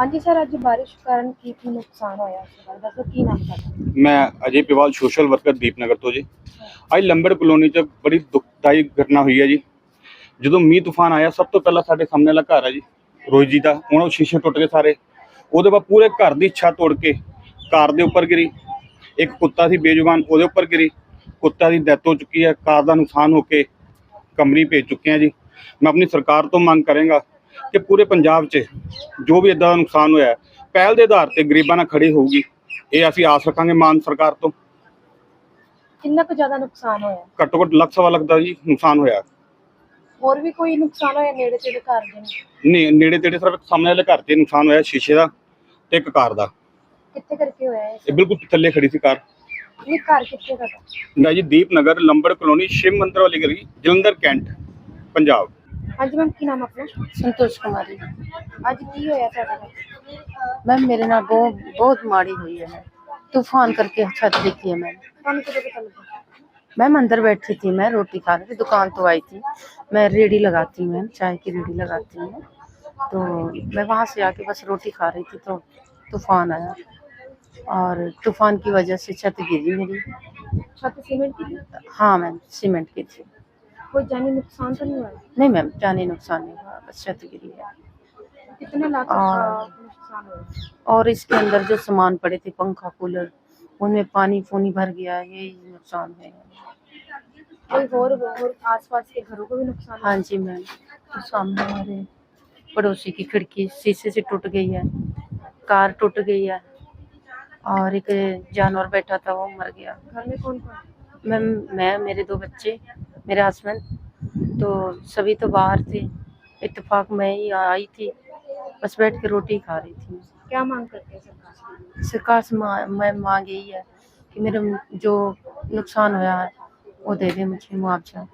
ਹਾਂਜੀ ਸਰ, ਅੱਜ ਬਾਰਿਸ਼ ਕਾਰਨ ਕੀ ਕੀ ਨੁਕਸਾਨ ਹੋਇਆ ਇਸ ਦੱਸੋ, ਕੀ ਨਾਮ ਤੁਹਾਡਾ? ਮੈਂ ਅਜੇ ਪਿਵਾਲ ਸੋਸ਼ਲ ਵਰਕਰ ਦੀਪਨਗਰ ਤੋਂ ਜੀ। ਅੱਜ ਲੰਬੜ ਕਲੋਨੀ 'ਚ ਬੜੀ ਦੁਖਦਾਈ ਘਟਨਾ ਹੋਈ ਹੈ ਜੀ। ਜਦੋਂ ਮੀਂਹ ਤੂਫਾਨ ਆਇਆ, ਸਭ ਤੋਂ ਪਹਿਲਾਂ ਸਾਡੇ ਸਾਹਮਣੇ ਵਾਲਾ ਘਰ ਹੈ ਜੀ, ਰੋਹਿਤ ਜੀ ਦਾ। ਉਹਨਾਂ ਦੇ ਸ਼ੀਸ਼ੇ ਟੁੱਟ ਗਏ ਸਾਰੇ। ਉਹਦੇ ਬਾਅਦ ਪੂਰੇ ਘਰ ਦੀ ਛੱਤ ਤੋੜ ਕੇ ਕਾਰ ਦੇ ਉੱਪਰ ਗਿਰੀ। ਇੱਕ ਕੁੱਤਾ ਸੀ ਬੇਜ਼ੁਬਾਨ, ਉਹਦੇ ਉੱਪਰ ਗਿਰੀ। ਕੁੱਤਾ ਦੀ ਡੈਥ ਹੋ ਚੁੱਕੀ ਹੈ। ਕਾਰ ਦਾ ਨੁਕਸਾਨ ਹੋ ਕੇ ਕਮਰੀ ਭੇਜ ਚੁੱਕੇ ਹਾਂ ਜੀ। ਮੈਂ ਆਪਣੀ ਸਰਕਾਰ ਤੋਂ ਮੰਗ ਕਰਾਂਗਾ ਕਿ ਪੂਰੇ ਪੰਜਾਬ 'ਚ ਜੋ ਵੀ ਇਦਾਂ ਦਾ ਨੁਕਸਾਨ ਹੋਇਆ ਪਹਿਲ ਦੇ ਆਧਾਰ ਤੇ ਗਰੀਬਾਂ ਨਾਲ ਖੜੀ ਹੋਊਗੀ ਇਹ ਅਸੀਂ ਆਸ ਰੱਖਾਂਗੇ ਮਾਨ ਸਰਕਾਰ ਤੋਂ। ਕਿੰਨਾ ਕੁ ਜ਼ਿਆਦਾ ਨੁਕਸਾਨ ਹੋਇਆ? ਘੱਟੋ ਘੱਟ ਲੱਖ ਸਵਾ ਲੱਖ ਦਾ ਜੀ ਨੁਕਸਾਨ ਹੋਇਆ। ਹੋਰ ਵੀ ਕੋਈ ਨੁਕਸਾਨ ਹੋਇਆ ਨੇੜੇ ਤੇੜੇ ਘਰ ਦੇ ਨੂੰ? ਨੇ ਨੇੜੇ ਤੇੜੇ ਸਿਰਫ ਸਾਹਮਣੇ ਵਾਲੇ ਘਰ ਤੇ ਨੁਕਸਾਨ ਹੋਇਆ ਸ਼ੀਸ਼ੇ ਦਾ ਤੇ ਇੱਕ ਕਾਰ ਦਾ। ਕਿੱਥੇ ਕਰਕੇ ਹੋਇਆ ਇਹ? ਇਹ ਬਿਲਕੁਲ ਥੱਲੇ ਖੜੀ ਸੀ ਕਾਰ। ਇਹ ਘਰ ਕਿੱਥੇ ਦਾ? ਨਾ ਜੀ ਦੀਪਨਗਰ ਲੰਬੜ ਕਲੋਨੀ ਸ਼ਿਵ ਮੰਦਰ ਵਾਲੀ ਗਲੀ ਜਲੰਧਰ ਕੈਂਟ ਪੰਜਾਬ। ਹਾਂਜੀ ਮੈਮ ਕੀ ਨਾਮ ਆਪਣਾ ਸੰਤੋਸ਼ ਕੁਮਾਰੀ ਅੱਜ ਕੀ ਹੋਇਆ ਤੁਹਾਡੇ ਨਾਲ मैम मेरे नाल बहुत बहुत माड़ी हुई है तूफान करके छत देखी है मैंने ਤੁਹਾਨੂੰ ਕਦੋਂ ਪਤਾ ਲੱਗਾ मैम अंदर बैठी थी मैं रोटी खा रही थी दुकान तो आई थी मैं रेडी लगाती हूँ मैम चाय की रेडी लगाती हूँ तो मैं वहाँ से आके बस रोटी खा रही थी तो तूफान आया और तूफान की वजह से छत गिरी मेरी ਛੱਤ ਸੀਮੈਂਟ की थी? हाँ मैम सीमेंट की थी कोई जानी नुकसान तो नहीं हुआ? नहीं मैम जाने नुकसान नहीं हुआ बस छत गिरी है। कितने लाख का और- नुकसान हुआ? और इसके अंदर जो सामान पड़े थे पंखा कूलर उनमें पानी फूनी भर गया यही नुकसान है। कोई और और आसपास के घरों को भी नुकसान हाँ जी मैम तो सामने हमारे पड़ोसी की खिड़की शीशे से टूट गई है कार टूट गई है और एक जानवर बैठा था वो मर गया। घर में कौन कौन मैम मैं मेरे दो बच्चे मेरे हस्बैंड तो सभी तो बाहर थे इत्तेफाक मैं ही आई थी बस बैठ के रोटी खा रही थी क्या मांग करते हैं सरकार से सरकार से मा- मैं मांग यही है कि मेरे जो नुकसान हुआ है वो दे दे मुझे मुआवजा